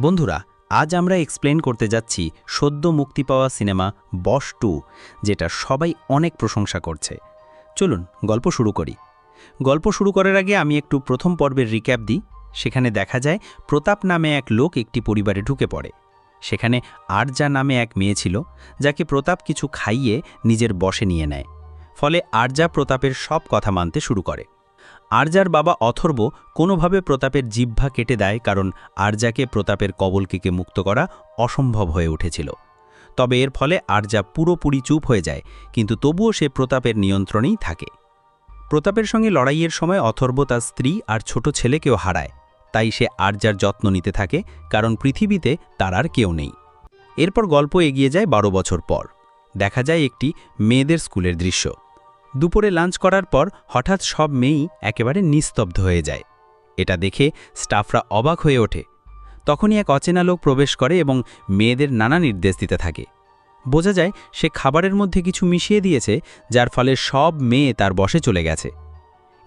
বন্ধুরা, আজ আমরা এক্সপ্লেন করতে যাচ্ছি সদ্য মুক্তি পাওয়া সিনেমা বস টু যেটা সবাই অনেক প্রশংসা করছে। চলুন, গল্প শুরু করি। গল্প শুরু করার আগে আমি একটু প্রথম পর্বের রিক্যাপ দিই। সেখানে দেখা যায়, প্রতাপ নামে এক লোক একটি পরিবারে ঢুকে পড়ে। সেখানে আরজা নামে এক মেয়ে ছিল, যাকে প্রতাপ কিছু খাইয়ে নিজের বশে নিয়ে নেয়। ফলে আরজা প্রতাপের সব কথা মানতে শুরু করে। আরজার বাবা অথর্ব কোনোভাবে প্রতাপের জিহ্বা কেটে দেয় কারণ আরজাকে প্রতাপের কবলকিকে মুক্ত করা অসম্ভব হয়ে উঠেছিল। তবে এর ফলে আরজা পুরোপুরি চুপ হয়ে যায়, কিন্তু তবুও সে প্রতাপের নিয়ন্ত্রণেই থাকে। প্রতাপের সঙ্গে লড়াইয়ের সময় অথর্ব তার স্ত্রী আর ছোট ছেলেকেও হারায়, তাই সে আরজার যত্ন নিতে থাকে, কারণ পৃথিবীতে তার আর কেউ নেই। এরপর গল্প এগিয়ে যায় বারো বছর পর। দেখা যায় একটি মেয়েদের স্কুলের দৃশ্য। দুপুরে লাঞ্চ করার পর হঠাৎ সব মেয়েই একেবারে নিস্তব্ধ হয়ে যায়। এটা দেখে স্টাফরা অবাক হয়ে ওঠে। তখনই এক অচেনা লোক প্রবেশ করে এবং মেয়েদের নানা নির্দেশ দিতে থাকে। বোঝা যায় সে খাবারের মধ্যে কিছু মিশিয়ে দিয়েছে, যার ফলে সব মেয়ে তার বসে চলে গেছে।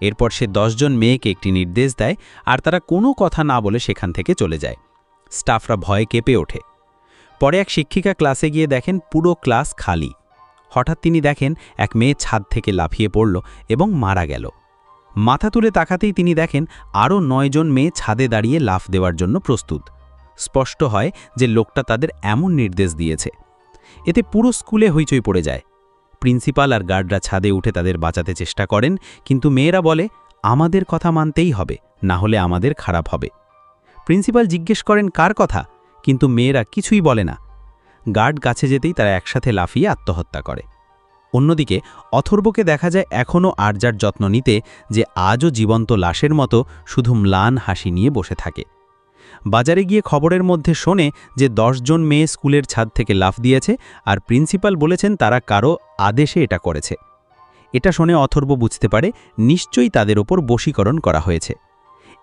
এরপর সে দশজন মেয়েকে একটি নির্দেশ দেয় আর তারা কোনো কথা না বলে সেখান থেকে চলে যায়। স্টাফরা ভয়ে কেঁপে ওঠে। পরে এক শিক্ষিকা ক্লাসে গিয়ে দেখেন পুরো ক্লাস খালি। হঠাৎ তিনি দেখেন এক মেয়ে ছাদ থেকে লাফিয়ে পড়ল এবং মারা গেল। মাথা তুলে তাকাতেই তিনি দেখেন আরও নয়জন মেয়ে ছাদে দাঁড়িয়ে লাফ দেওয়ার জন্য প্রস্তুত। স্পষ্ট হয় যে লোকটা তাদের এমন নির্দেশ দিয়েছে। এতে পুরো স্কুলে হইচই পড়ে যায়। প্রিন্সিপাল আর গার্ডরা ছাদে উঠে তাদের বাঁচাতে চেষ্টা করেন, কিন্তু মেয়েরা বলে, আমাদের কথা মানতেই হবে, না হলে আমাদের খারাপ হবে। প্রিন্সিপাল জিজ্ঞেস করেন, কার কথা? কিন্তু মেয়েরা কিছুই বলে না। গার্ড কাছে যেতেই তারা একসাথে লাফিয়ে আত্মহত্যা করে। অন্যদিকে, অথর্বকে দেখা যায় এখনও আর্যার যত্ন নিতে যে আজও জীবন্ত লাশের মতো শুধু ম্লান হাসি নিয়ে বসে থাকে। বাজারে গিয়ে খবরের মধ্যে শোনে যে জন মেয়ে স্কুলের ছাদ থেকে লাফ দিয়েছে আর প্রিন্সিপাল বলেছেন তারা কারও আদেশে এটা করেছে। এটা শুনে অথর্ব বুঝতে পারে নিশ্চয়ই তাদের ওপর বশীকরণ করা হয়েছে।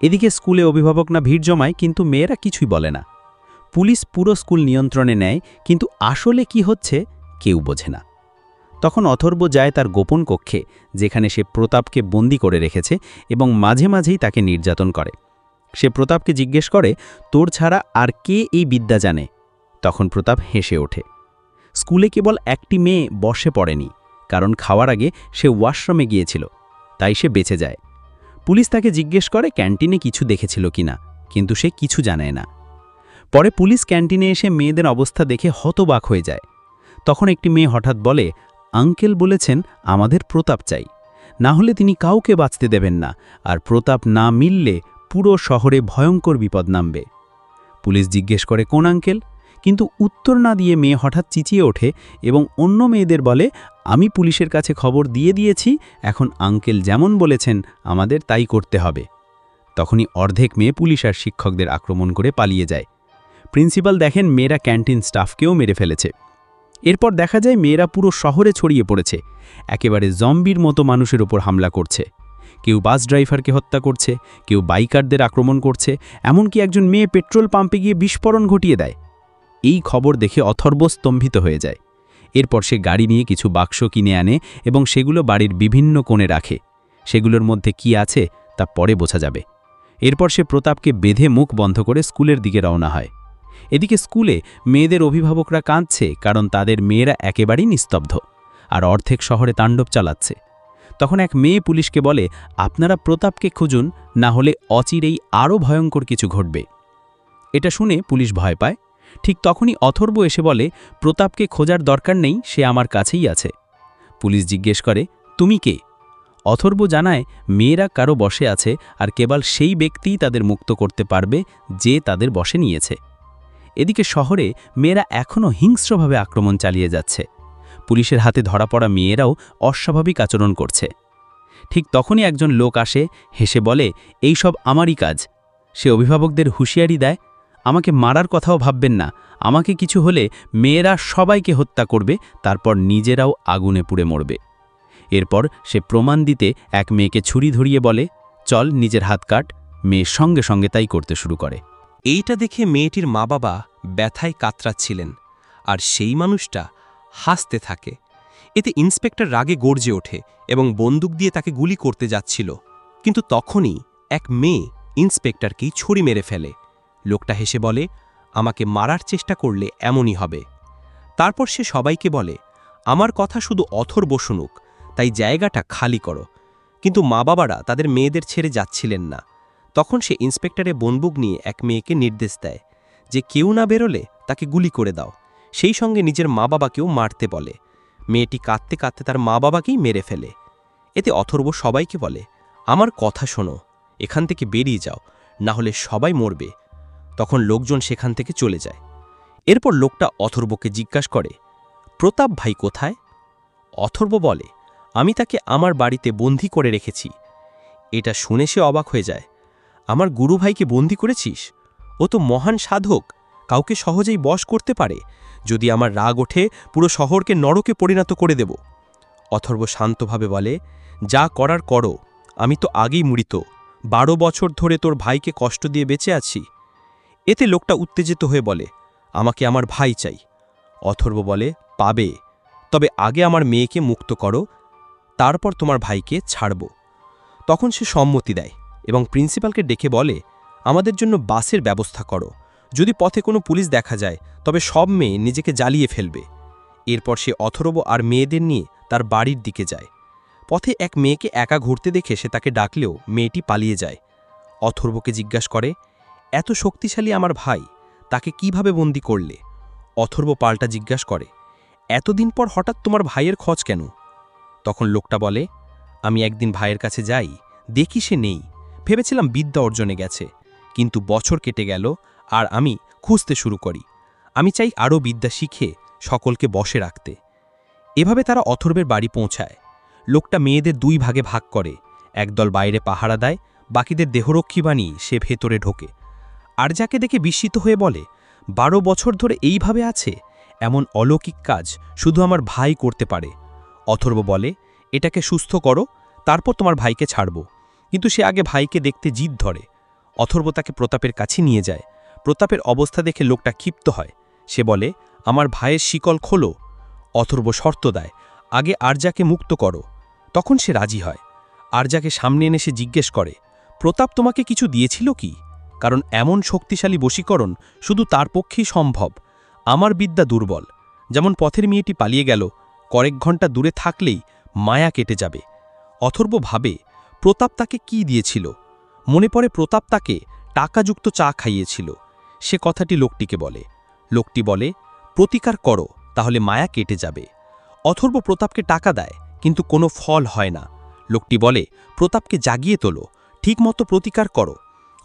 এদিকে স্কুলে অভিভাবক না ভিড় জমায়, কিন্তু মেয়েরা কিছুই বলে না। পুলিশ পুরো স্কুল নিয়ন্ত্রণে নেয়, কিন্তু আসলে কি হচ্ছে কেউ বোঝে না। তখন অথর্ব যায় তার গোপন কক্ষে, যেখানে সে প্রতাপকে বন্দি করে রেখেছে এবং মাঝে মাঝেই তাকে নির্যাতন করে। সে প্রতাপকে জিজ্ঞেস করে, তোর ছাড়া আর কে এই বিদ্যা জানে? তখন প্রতাপ হেসে ওঠে। স্কুলে কেবল একটি মেয়ে বসে পড়েনি, কারণ খাওয়ার আগে সে ওয়াশরুমে গিয়েছিল, তাই সে বেঁচে যায়। পুলিশ তাকে জিজ্ঞেস করে, ক্যান্টিনে কিছু দেখেছিল কিনা কিন্তু সে কিছু জানায় না। পরে পুলিশ ক্যান্টিনে এসে মেয়েদের অবস্থা দেখে হতবাক হয়ে যায়। তখন একটি মেয়ে হঠাৎ বলে, আঙ্কেল বলেছেন আমাদের প্রতাপ চাই। না হলে তিনি কাউকে বাঁচতে দেবেন না, আর প্রতাপ না মিললে পুরো শহরে ভয়ঙ্কর বিপদ নামবে। পুলিশ জিজ্ঞেস করে, কোন আঙ্কেল? কিন্তু উত্তর না দিয়ে মেয়ে হঠাৎ চিচিয়ে ওঠে এবং অন্য মেয়েদের বলে, আমি পুলিশের কাছে খবর দিয়ে দিয়েছি, এখন আঙ্কেল যেমন বলেছেন আমাদের তাই করতে হবে। তখনই অর্ধেক মেয়ে পুলিশ আর শিক্ষকদের আক্রমণ করে পালিয়ে যায়। প্রিন্সিপাল দেখেন মেয়েরা ক্যান্টিন স্টাফকেও মেরে ফেলেছে। এরপর দেখা যায় মেয়েরা পুরো শহরে ছড়িয়ে পড়েছে। একেবারে জম্বির মতো মানুষের ওপর হামলা করছে। কেউ বাস ড্রাইভারকে হত্যা করছে, কেউ বাইকারদের আক্রমণ করছে, এমনকি একজন মেয়ে পেট্রোল পাম্পে গিয়ে বিস্ফোরণ ঘটিয়ে দেয়। এই খবর দেখে অথর্ব স্তম্ভিত হয়ে যায়। এরপর সে গাড়ি নিয়ে কিছু বাক্স কিনে আনে এবং সেগুলো বাড়ির বিভিন্ন কোণে রাখে। সেগুলোর মধ্যে কি আছে তা পরে বোঝা যাবে। এরপর সে প্রতাপকে বেঁধে মুখ বন্ধ করে স্কুলের দিকে রওনা হয়। এদিকে স্কুলে মেয়েদের অভিভাবকরা কাঁদছে কারণ তাদের মেয়েরা একেবারেই নিস্তব্ধ আর অর্ধেক শহরে তাণ্ডব চালাচ্ছে। তখন এক মেয়ে পুলিশকে বলে, আপনারা প্রতাপকে খুঁজুন, না হলে অচিরেই আরও ভয়ঙ্কর কিছু ঘটবে। এটা শুনে পুলিশ ভয় পায়। ঠিক তখনই অথর্ব এসে বলে, প্রতাপকে খোঁজার দরকার নেই, সে আমার কাছেই আছে। পুলিশ জিজ্ঞেস করে, তুমি কে? অথর্ব জানায়, মেয়েরা কারও বসে আছে আর কেবল সেই ব্যক্তিই তাদের মুক্ত করতে পারবে যে তাদের বসে নিয়েছে। এদিকে শহরে মেয়েরা এখনও হিংস্রভাবে আক্রমণ চালিয়ে যাচ্ছে। পুলিশের হাতে ধরা পড়া মেয়েরাও অস্বাভাবিক আচরণ করছে। ঠিক তখনই একজন লোক আসে, হেসে বলে, এই সব আমারই কাজ। সে অভিভাবকদের হুঁশিয়ারি দেয়। আমাকে মারার কথাও ভাববেন না। আমাকে কিছু হলে মেয়েরা সবাইকে হত্যা করবে, তারপর নিজেরাও আগুনে পুড়ে মরবে। এরপর সে প্রমাণ দিতে এক মেয়েকে ছুরি ধরিয়ে বলে, চল, নিজের হাত কাট। মেয়ের সঙ্গে সঙ্গে তাই করতে শুরু করে। এইটা দেখে মেয়েটির মা বাবা ব্যথায় কাতরাচ্ছিলেন, আর সেই মানুষটা হাসতে থাকে। এতে ইন্সপেক্টর রাগে গর্জে ওঠে এবং বন্দুক দিয়ে তাকে গুলি করতে যাচ্ছিল। কিন্তু তখনই এক মেয়ে ইন্সপেক্টরকেই ছড়ি মেরে ফেলে। লোকটা হেসে বলে, আমাকে মারার চেষ্টা করলে এমনই হবে। তারপর সে সবাইকে বলে, আমার কথা শুধু অথর্ব শুনুক, তাই জায়গাটা খালি করো। কিন্তু মা বাবারা তাদের মেয়েদের ছেড়ে যাচ্ছিলেন না। তখন সে ইন্সপেক্টরে বনবুক নিয়ে এক মেয়েকে নির্দেশ দেয় যে কেউ না বেরোলে তাকে গুলি করে দাও। সেই সঙ্গে নিজের মা বাবাকেও মারতে বলে। মেয়েটি কাঁদতে কাঁদতে তার মা বাবাকেই মেরে ফেলে। এতে অথর্ব সবাইকে বলে, আমার কথা শোনো, এখান থেকে বেরিয়ে যাও না হলে সবাই মরবে। তখন লোকজন সেখান থেকে চলে যায়। এরপর লোকটা অথর্বকে জিজ্ঞাসা করে, প্রতাপ ভাই কোথায়? অথর্ব বলে, আমি তাকে আমার বাড়িতে বন্দি করে রেখেছি। এটা শুনে সে অবাক হয়ে যায়। আমার গুরু ভাইকে বন্দি করেছিস? ও তো মহান সাধক, কাউকে সহজেই বশ করতে পারে। যদি আমার রাগ ওঠে, পুরো শহরকে নরকে পরিণত করে দেব। অথর্ব শান্তভাবে বলে, যা করার করো, আমি তো আগেই মৃত। বারো বছর ধরে তোর ভাইকে কষ্ট দিয়ে বেঁচে আছি এতে লোকটা উত্তেজিত হয়ে বলে, আমাকে আমার ভাই চাই অথর্ব বলে, পাবে। তবে আগে আমার মেয়েকে মুক্ত করো, তারপর তোমার ভাইকে ছাড়ব তখন সে সম্মতি দেয়। এবং প্রিন্সিপালকে ডেকে বলে, আমাদের জন্য বাসের ব্যবস্থা করো। যদি পথে কোনো পুলিশ দেখা যায়, তবে সব মেয়ে নিজেকে জ্বালিয়ে ফেলবে এরপর সে অথর্ব আর মেয়েদের নিয়ে তার বাড়ির দিকে যায়। পথে এক মেয়েকে একা ঘুরতে দেখে সে তাকে ডাকলেও মেয়েটি পালিয়ে যায়। অথর্বকে জিজ্ঞাসা করে, এত শক্তিশালী আমার ভাই, তাকে কীভাবে বন্দি করলে অথর্ব পাল্টা জিজ্ঞাসা করে, এতদিন পর হঠাৎ তোমার ভাইয়ের খোঁজ কেন তখন লোকটা বলে, আমি একদিন ভাইয়ের কাছে যাই, দেখি সে নেই। ভেবেছিলাম বিদ্যা অর্জনে গেছে, কিন্তু বছর কেটে গেল আর আমি খুঁজতে শুরু করি। আমি চাই আরও বিদ্যা শিখে সকলকে বসে রাখতে। এভাবে তারা অথর্বের বাড়ি পৌঁছায়। লোকটা মেয়েদের দুই ভাগে ভাগ করে। একদল বাইরে পাহারা দেয়, বাকিদের দেহরক্ষী বানিয়ে সে ভেতরে ঢোকে। আর যাকে দেখে বিস্মিত হয়ে বলে, বারো বছর ধরে এইভাবে আছে? এমন অলৌকিক কাজ শুধু আমার ভাই করতে পারে। অথর্ব বলে, এটাকে সুস্থ করো, তারপর তোমার ভাইকে ছাড়ব। কিন্তু সে আগে ভাইকে দেখতে জিদ ধরে। অথর্ব তাকে প্রতাপের কাছে নিয়ে যায়। প্রতাপের অবস্থা দেখে লোকটা ক্ষিপ্ত হয়। সে বলে, আমার ভাইয়ের শিকল খোলো। অথর্ব শর্ত দেয়, আগে আরজাকে মুক্ত করো। তখন সে রাজি হয়। আরজাকে সামনে এনে সে জিজ্ঞেস করে, প্রতাপ তোমাকে কিছু দিয়েছিল কি? কারণ এমন শক্তিশালী বশীকরণ শুধু তার পক্ষেই সম্ভব। আমার বিদ্যা দুর্বল। যেমন পথের মেয়েটি পালিয়ে গেল, কয়েক ঘণ্টা দূরে থাকলেই মায়া কেটে যাবে। অথর্ব ভাবে প্রতাপ তাকে কি দিয়েছিল? মনে পড়ে প্রতাপ তাকে টাকাযুক্ত চা খাইয়েছিল। সে কথাটি লোকটিকে বলে। লোকটি বলে, প্রতিকার করো, তাহলে মায়া কেটে যাবে। অথর্ব প্রতাপকে টাকা দেয়, কিন্তু কোনো ফল হয় না। লোকটি বলে, প্রতাপকে জাগিয়ে তোলো, ঠিকমতো প্রতিকার করো।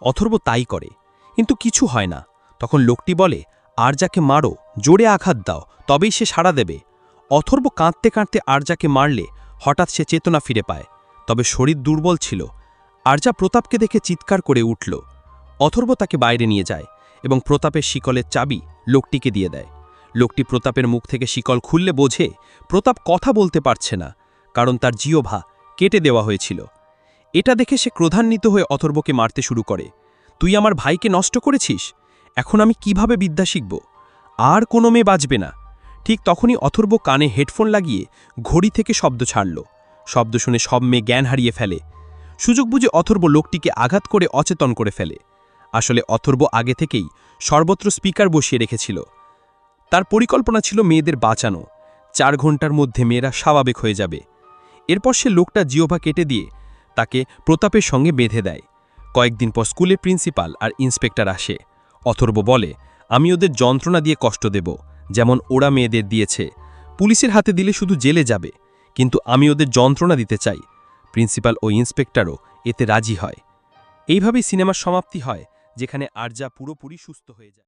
অথর্ব তাই করে, কিন্তু কিছু হয় না। তখন লোকটি বলে, আরজাকে মারো, জোরে আঘাত দাও, তবেই সে সাড়া দেবে। অথর্ব কাঁদতে কাঁদতে আরজাকে মারলে হঠাৎ সে চেতনা ফিরে পায়। তবে শরীর দুর্বল ছিল। আরজা প্রতাপকে দেখে চিৎকার করে উঠল। অথর্ব তাকে বাইরে নিয়ে যায় এবং প্রতাপের শিকলের চাবি লোকটিকে দিয়ে দেয়। লোকটি প্রতাপের মুখ থেকে শিকল খুললে বোঝে, প্রতাপ কথা বলতে পারছে না, কারণ তার জিওভা কেটে দেওয়া হয়েছিল। এটা দেখে সে ক্রোধান্বিত হয়ে অথর্বকে মারতে শুরু করে। তুই আমার ভাইকে নষ্ট করেছিস? এখন আমি কীভাবে বিদ্যা শিখব? আর কোনো মেয়ে বাজবে না। ঠিক তখনই অথর্ব কানে হেডফোন লাগিয়ে ঘড়ি থেকে শব্দ ছাড়ল। শব্দ শুনে সব মেয়ে জ্ঞান হারিয়ে ফেলে। সুযোগ বুঝে অথর্ব লোকটিকে আঘাত করে অচেতন করে ফেলে। আসলে অথর্ব আগে থেকেই সর্বত্র স্পিকার বসিয়ে রেখেছিল। তার পরিকল্পনা ছিল মেয়েদের বাঁচানো। চার ঘণ্টার মধ্যে মেয়েরা স্বাভাবিক হয়ে যাবে। এরপর সে লোকটা জিওভা কেটে দিয়ে তাকে প্রতাপের সঙ্গে বেঁধে দেয়। কয়েকদিন পর স্কুলের প্রিন্সিপাল আর ইন্সপেক্টর আসে। অথর্ব বলে, আমি ওদের যন্ত্রণা দিয়ে কষ্ট দেব, যেমন ওরা মেয়েদের দিয়েছে। পুলিশের হাতে দিলে শুধু জেলে যাবে। কিন্তু আমি ওদের যন্ত্রণা দিতে চাই। প্রিন্সিপাল ও ইন্সপেক্টরও এতে রাজি হয়। এইভাবেই সিনেমার সমাপ্তি হয়, যেখানে আরজা পুরোপুরি সুস্থ হয়ে যায়।